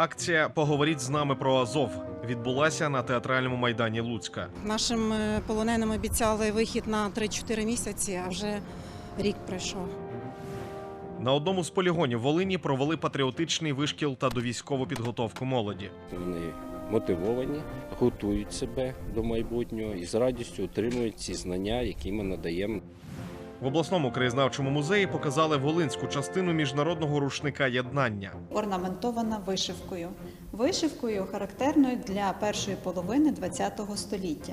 Акція Поговоріть з нами про Азов відбулася на театральному майдані Луцька. Нашим е, полоненим обіцяли вихід на 3-4 місяці, а вже рік пройшов. На одному з полігонів Волині провели патріотичний вишкіл та довійськову підготовку молоді. Вони мотивовані, готують себе до майбутнього і з радістю отримують ці знання, які ми надаємо. В обласному краєзнавчому музеї показали волинську частину міжнародного рушника єднання. орнаментована вишивкою. Вишивкою характерною для першої половини ХХ століття.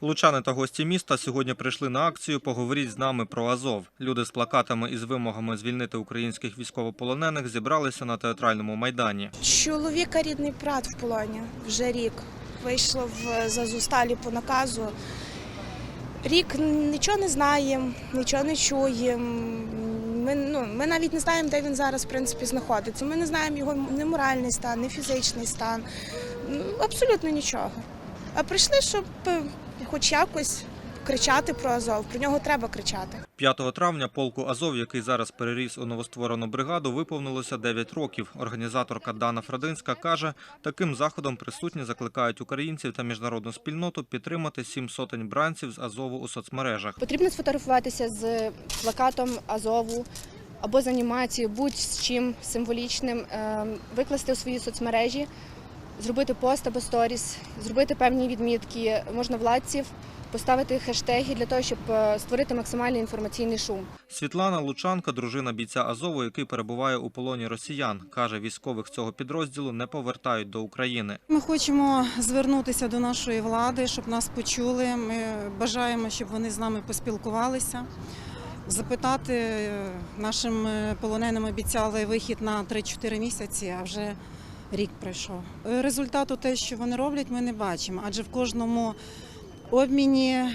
Лучани та гості міста сьогодні прийшли на акцію Поговоріть з нами про Азов. Люди з плакатами із вимогами звільнити українських військовополонених зібралися на театральному майдані. Чоловіка рідний брат в полоні вже рік. Вийшло в Зазусталі по наказу. Рік нічого не знаємо, нічого не чуємо. Ми, ну, ми навіть не знаємо, де він зараз в принципі знаходиться. Ми не знаємо його ні моральний стан, ні фізичний стан. Ну, Абсолютно нічого. А прийшли, щоб е, хоч якось кричати про Азов. Про нього треба кричати. 5 травня полку Азов, який зараз переріс у новостворену бригаду, виповнилося 9 років. Організаторка Дана Фрадинська каже, таким заходом присутні закликають українців та міжнародну спільноту підтримати сім сотень бранців з Азову у соцмережах. Потрібно сфотографуватися з плакатом Азову або з анімацією, будь-з чим символічним, е, викласти у свої соцмережі, зробити пост або сторіс, зробити певні відмітки можновладців, поставити хештеги для того, щоб е, створити максимальний інформаційний шум. Світлана Лучанка, дружина бійця Азову, який перебуває у полоні росіян, каже, військових цього підрозділу не повертають до України. Ми хочемо звернутися до нашої влади, щоб нас почули. Ми бажаємо, щоб вони з нами поспілкувалися. Запитати е, нашим е, полоненим обіцяли вихід на 3-4 місяці, а вже рік пройшов. Результату те, що вони роблять, ми не бачимо, адже в кожному обміні е,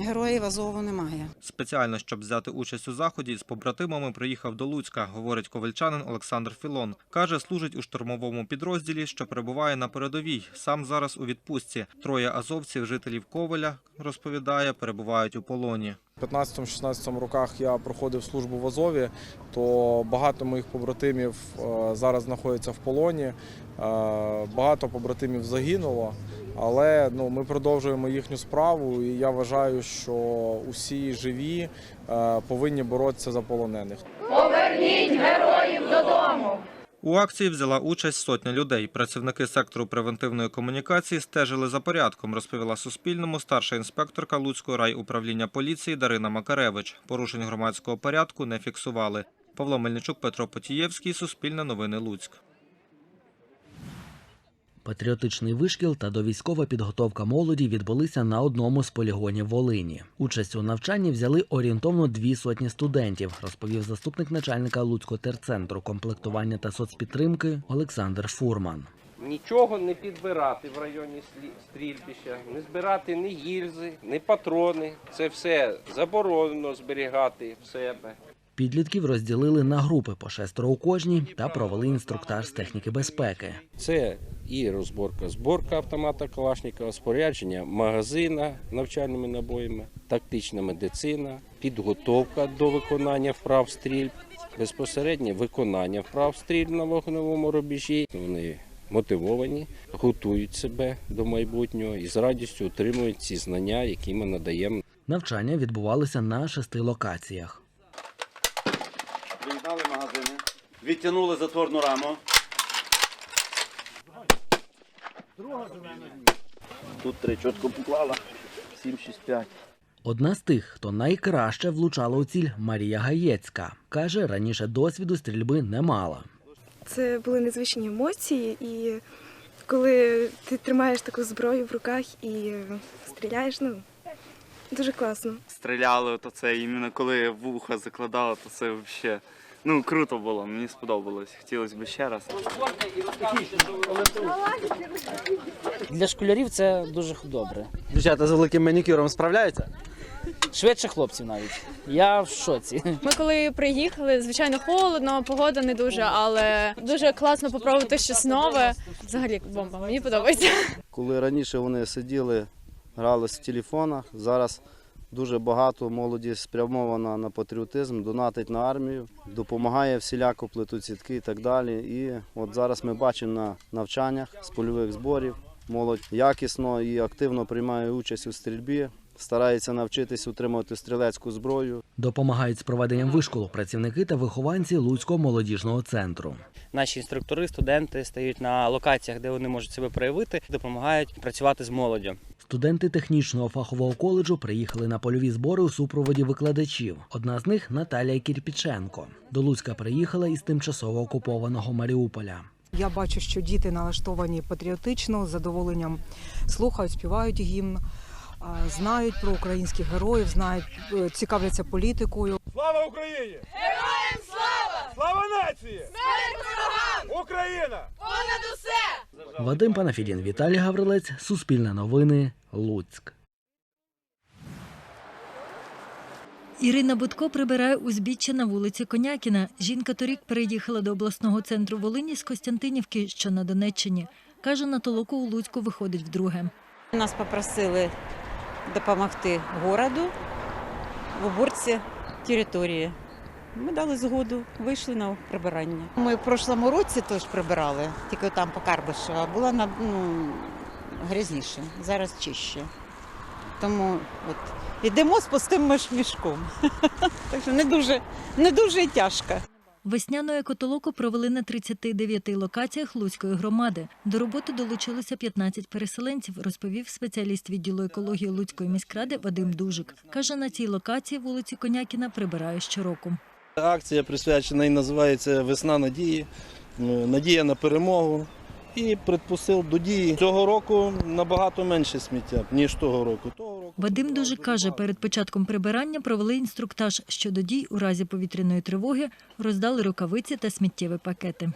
героїв Азову немає. Спеціально, щоб взяти участь у заході, з побратимами приїхав до Луцька, говорить ковальчанин Олександр Філон. Каже, служить у штурмовому підрозділі, що перебуває на передовій. Сам зараз у відпустці. Троє азовців, жителів Ковеля, розповідає, перебувають у полоні. У 15-16 роках я проходив службу в Азові, то багато моїх побратимів е, зараз знаходяться в полоні. е, Багато побратимів загинуло, але ну, ми продовжуємо їхню справу, і я вважаю, що усі живі е, повинні боротися за полонених. Поверніть героїв додому. У акції взяла участь сотня людей. Працівники сектору превентивної комунікації стежили за порядком, розповіла Суспільному старша інспекторка Луцького райуправління поліції Дарина Макаревич. Порушень громадського порядку не фіксували. Павло Мельничук, Петро Потієвський, Суспільне новини Луцьк. Патріотичний вишкіл та довійськова підготовка молоді відбулися на одному з полігонів Волині. Участь у навчанні взяли орієнтовно дві сотні студентів, розповів заступник начальника Луцького терцентру комплектування та соцпідтримки Олександр Фурман. Нічого не підбирати в районі стрільбища, не збирати ні гільзи, ні патрони. Це все заборонено зберігати в себе. Підлітків розділили на групи по шестеро у кожній та провели інструктаж з техніки безпеки. Це і розборка, зборка автомата Калашникова, спорядження магазина навчальними набоями, тактична медицина, підготовка до виконання вправ стрільб, безпосереднє виконання вправ стрільб на вогневому рубежі. Вони мотивовані, готують себе до майбутнього і з радістю отримують ці знання, які ми надаємо Навчання відбувалися на шести локаціях. Відтягнули затворну раму. Тут три чітко поклала. 7, 6, 5. Одна з тих, хто найкраще влучала у ціль, Марія Гаєцька. Каже, раніше досвіду стрільби не мала. Це були незвичні емоції, і коли ти тримаєш таку зброю в руках і стріляєш, ну дуже класно. Стріляли, то це іменно коли вуха закладали, то це взагалі. Ну, круто було, мені сподобалось. Хотілося б ще раз. Для школярів це дуже добре. Дівчата з великим манікюром справляються? Швидше хлопців навіть. Я в шоці. Ми коли приїхали, звичайно, холодно, погода не дуже, але дуже класно попробувати щось нове. Взагалі бомба, мені подобається. Коли раніше вони сиділи, грали в телефонах, зараз Дуже багато молоді спрямована на патріотизм, донатить на армію, допомагає всіляко плетуть сітки і так далі. І от зараз ми бачимо на навчаннях з польових зборів. Молодь якісно і активно приймає участь у стрільбі, старається навчитись утримувати стрілецьку зброю. Допомагають з проведенням вишколу працівники та вихованці Луцького молодіжного центру. Наші інструктори, студенти стають на локаціях, де вони можуть себе проявити, допомагають працювати з молоддю. Студенти технічного фахового коледжу приїхали на польові збори у супроводі викладачів. Одна з них Наталія Кірпіченко. До Луцька приїхала із тимчасово окупованого Маріуполя. Я бачу, що діти налаштовані патріотично, з задоволенням слухають, співають гімн, знають про українських героїв, знають, е, цікавляться політикою. Слава Україні! Героям слава! Слава нації! Смерть ворогам! Україна! Вадим Панафідін, Віталій Гаврилець, Суспільне новини, Луцьк. Ірина Будко прибирає узбіччя на вулиці Конякіна. Жінка торік переїхала до обласного центру Волині з Костянтинівки, що на Донеччині. Каже, на толоку у Луцьку виходить вдруге. Нас попросили допомогти городу в уборці території. Ми дали згоду, вийшли на прибирання. Ми в прошлому році теж прибирали, тільки там по Карбишу, а було ну, грязніше, зараз чище. Тому от, йдемо з пустим мішком. так що не дуже, не дуже тяжко. Весняну екотолоку провели на 39 локаціях Луцької громади. До роботи долучилося 15 переселенців, розповів спеціаліст відділу екології Луцької міськради Вадим Дужик. Каже, на цій локації вулиці Конякіна прибирає щороку. Акція присвячена і називається Весна надії, надія на перемогу. І предпосил до дії цього року набагато менше сміття, ніж того року. Того року Вадим Дужик каже, перед початком прибирання провели інструктаж щодо дій у разі повітряної тривоги, роздали рукавиці та сміттєві пакети.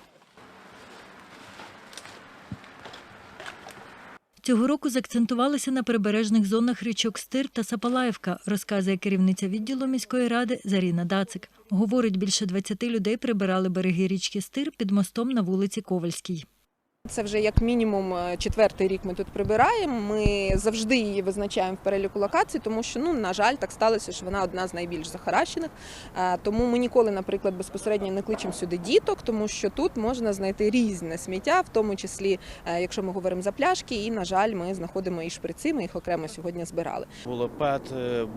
Цього року заакцентувалися на прибережних зонах річок Стир та Сапалаївка, розказує керівниця відділу міської ради Заріна Дацик. Говорить, більше 20 людей прибирали береги річки Стир під мостом на вулиці Ковальській. Це вже як мінімум е, четвертий рік ми тут прибираємо. Ми завжди її визначаємо в переліку локацій, тому що ну на жаль, так сталося, що вона одна з найбільш захаращених. Е, Тому ми ніколи, наприклад, безпосередньо не кличемо сюди діток, тому що тут можна знайти різне сміття, в тому числі, е, якщо ми говоримо за пляшки, і на жаль, ми знаходимо і шприци. Ми їх окремо сьогодні збирали. Було ПЕТ,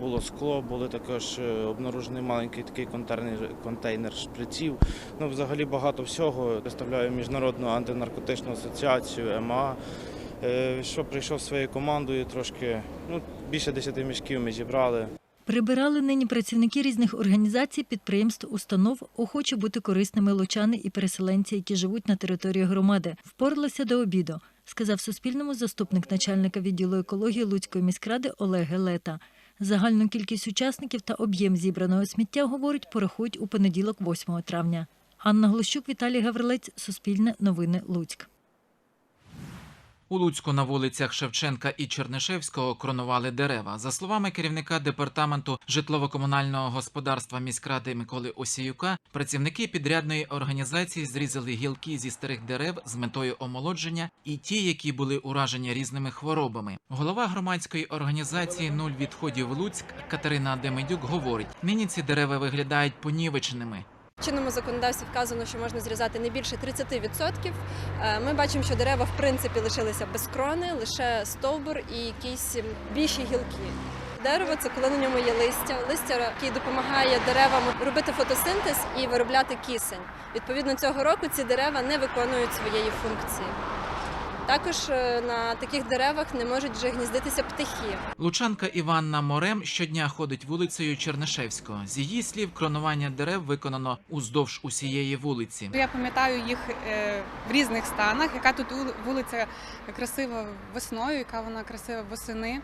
було скло, були також обнаружений маленький такий контейнер, контейнер шприців. Ну, взагалі багато всього. Представляю міжнародну антинаркотичну асоціацію ЕМА. е, Що прийшов своєю командою, трошки ну, більше 10 мішків ми зібрали. Прибирали нині працівники різних організацій, підприємств, установ, охочі бути корисними лучани і переселенці, які живуть на території громади. Впоралися до обіду, сказав Суспільному заступник начальника відділу екології Луцької міськради Олег Гелета. Загальну кількість учасників та об'єм зібраного сміття, говорить, порахують у понеділок, 8 травня. Анна Глощук, Віталій Гаврилець, Суспільне, Новини, Луцьк. У Луцьку на вулицях Шевченка і Чернишевського кронували дерева. За словами керівника департаменту житлово-комунального господарства міськради Миколи Осіюка, працівники підрядної організації зрізали гілки зі старих дерев з метою омолодження і ті, які були уражені різними хворобами. Голова громадської організації Нуль відходів Луцьк Катерина Демидюк говорить: нині ці дерева виглядають понівеченими. В чинному законодавстві вказано, що можна зрізати не більше 30%. Е, Ми бачимо, що дерева в принципі лишилися без крони, лише стовбур і якісь більші гілки. Дерево це коли на ньому є листя, листя, яке допомагає деревам робити фотосинтез і виробляти кисень. Відповідно, цього року ці дерева не виконують своєї функції. Також е, на таких деревах не можуть вже гніздитися птахи. Лучанка Іванна Морем щодня ходить вулицею Чернишевського. З її слів, кронування дерев виконано уздовж усієї вулиці. Я пам'ятаю їх е, в різних станах, яка тут вулиця красива весною, яка вона красива восени.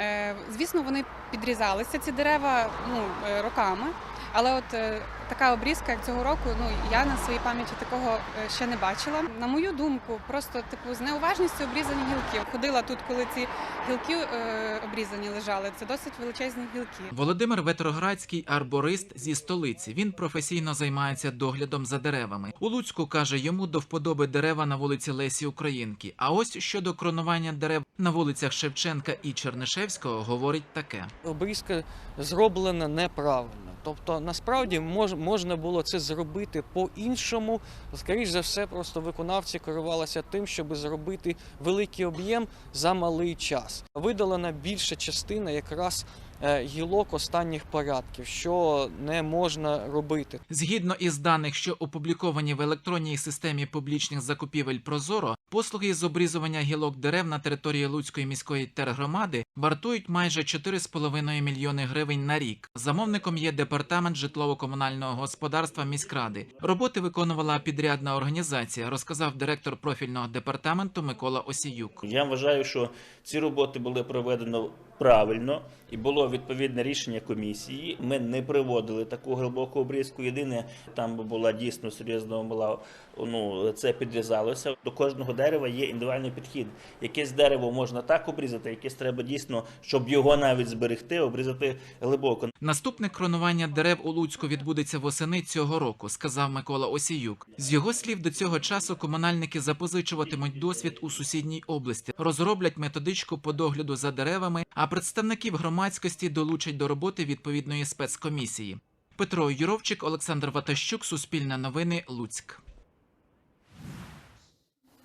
Е, Звісно, вони підрізалися ці дерева ну, роками. Але от е, така обрізка, як цього року, ну я на своїй пам'яті такого е, ще не бачила. На мою думку, просто типу з неуважністю обрізані гілки. Ходила тут, коли ці гілки е, обрізані лежали. Це досить величезні гілки. Володимир Ветроградський арборист зі столиці. Він професійно займається доглядом за деревами. У Луцьку каже, йому до вподоби дерева на вулиці Лесі Українки. А ось щодо кронування дерев на вулицях Шевченка і Чернишевського говорить таке. обрізка зроблена неправильно. Тобто, насправді мож, можна було це зробити по-іншому. Скоріше за все, просто виконавці керувалися тим, щоб зробити великий об'єм за малий час. Видалена більша частина якраз гілок останніх порядків, що не можна робити. Згідно із даних, що опубліковані в електронній системі публічних закупівель Прозоро, послуги з обрізування гілок дерев на території Луцької міської тергромади вартують майже 4,5 мільйони гривень на рік. Замовником є департамент житлово-комунального господарства міськради. Роботи виконувала підрядна організація, розказав директор профільного департаменту Микола Осіюк. Я вважаю, що ці роботи були проведено правильно і було відповідне рішення комісії. Ми не приводили таку глибоку обрізку. Єдине, там була дійсно серйозно була ну це підрізалося. До кожного дерева є індивідуальний підхід. Якесь дерево можна так обрізати, якесь треба дійсно, щоб його навіть зберегти, обрізати глибоко. Наступне кронування дерев у Луцьку відбудеться восени цього року, сказав Микола Осіюк. З його слів, до цього часу комунальники запозичуватимуть досвід у сусідній області, розроблять методичку по догляду за деревами, а представників громадськості долучать до роботи відповідної спецкомісії. Петро Юровчик, Олександр Ватащук, Суспільне новини, Луцьк.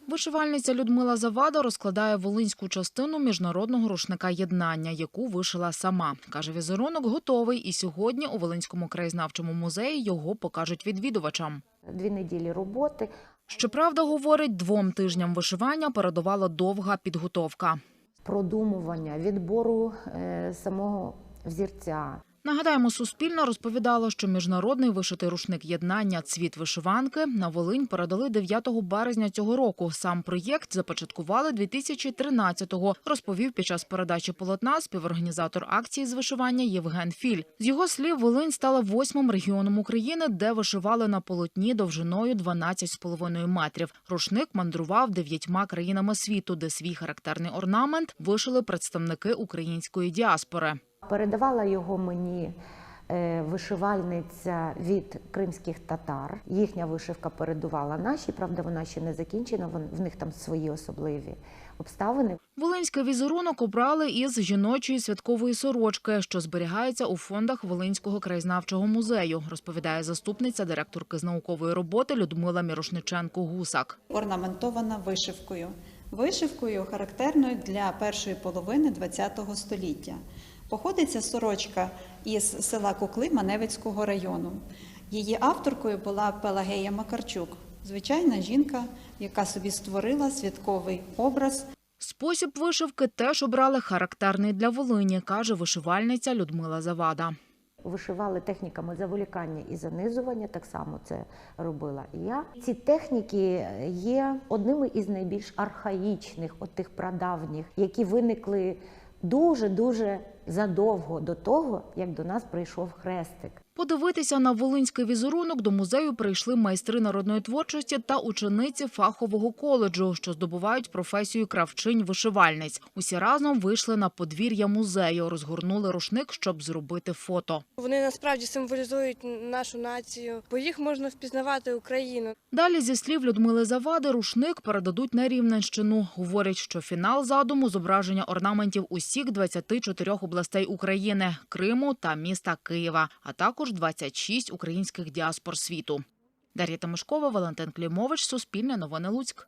Вишивальниця Людмила Завада розкладає волинську частину міжнародного рушника єднання, яку вишила сама. Каже, візерунок готовий, і сьогодні у Волинському краєзнавчому музеї його покажуть відвідувачам. Дві неділі роботи. Щоправда, говорить, двом тижням вишивання передувала довга підготовка. Продумування, відбору е, самого взірця. Нагадаємо, Суспільне розповідало, що міжнародний вишитий рушник єднання Цвіт вишиванки на Волинь передали 9 березня цього року. Сам проєкт започаткували 2013-го, розповів під час передачі полотна співорганізатор акції з вишивання Євген Філь. З його слів, Волинь стала восьмим регіоном України, де вишивали на полотні довжиною 12,5 метрів. Рушник мандрував дев'ятьма країнами світу, де свій характерний орнамент вишили представники української діаспори. Передавала його мені е, вишивальниця від кримських татар. Їхня вишивка передувала нашій, правда, вона ще не закінчена, в них там свої особливі обставини. Волинський візерунок обрали із жіночої святкової сорочки, що зберігається у фондах Волинського краєзнавчого музею, розповідає заступниця директорки з наукової роботи Людмила Мірошниченко-Гусак. орнаментована вишивкою. Вишивкою характерною для першої половини ХХ століття. Походить ця сорочка із села Кукли Маневицького району. Її авторкою була Пелагея Макарчук, звичайна жінка, яка собі створила святковий образ Спосіб вишивки теж обрали характерний для Волині, каже вишивальниця Людмила Завада. Вишивали техніками заволікання і занизування, так само це робила і я. Ці техніки є одними із найбільш архаїчних, от тих прадавніх, які виникли дуже-дуже задовго до того, як до нас прийшов хрестик. Подивитися на волинський візерунок до музею прийшли майстри народної творчості та учениці фахового коледжу, що здобувають професію кравчинь-вишивальниць. Усі разом вийшли на подвір'я музею, розгорнули рушник, щоб зробити фото. Вони насправді символізують нашу націю, бо їх можна впізнавати Україну. Далі, зі слів Людмили Завади, рушник передадуть на Рівненщину. Говорять, що фінал задуму зображення орнаментів усіх 24 областей України, Криму та міста Києва, а також 26 українських діаспор світу. Дар'я Тимошкова, Валентин Клімович, Суспільне новини Луцьк.